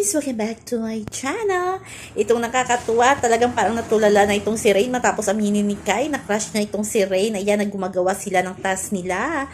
guys! Welcome back to my channel. Itong nakakatuwa, talagang parang natulala na itong si Rain matapos aminin ni Kai na crush na itong si Rain. Ayan, naggumagawa sila ng task nila.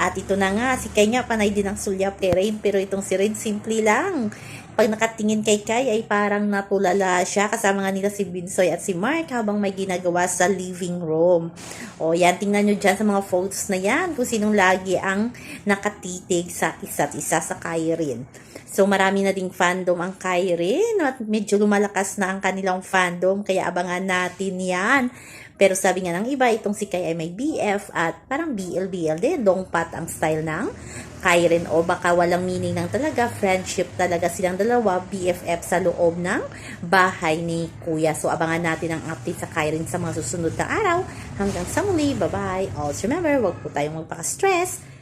At ito na nga, si Kai nga panay din ang sulyap kay Rain pero itong si Rain simple lang. Pag nakatingin kay Kai ay parang natulala siya kasama nga nila si Binsoy at si Mark habang may ginagawa sa living room. O yan, tingnan nyo dyan sa mga photos na yan kung sinong lagi ang nakatitig sa isa't isa sa Kairin. So marami na ding fandom ang Kairin at medyo lumalakas na ang kanilang fandom kaya abangan natin yan. Pero sabi nga ng iba, itong si Kai ay may BF at parang BLBL din, dongpat ang style ng Kairin o baka walang meaning ng talaga, friendship talaga silang dalawa, BFF sa loob ng bahay ni Kuya. So abangan natin ang update sa Kairin sa mga susunod na araw. Hanggang sa muli, bye-bye. Also remember, huwag po tayong magpaka-stress.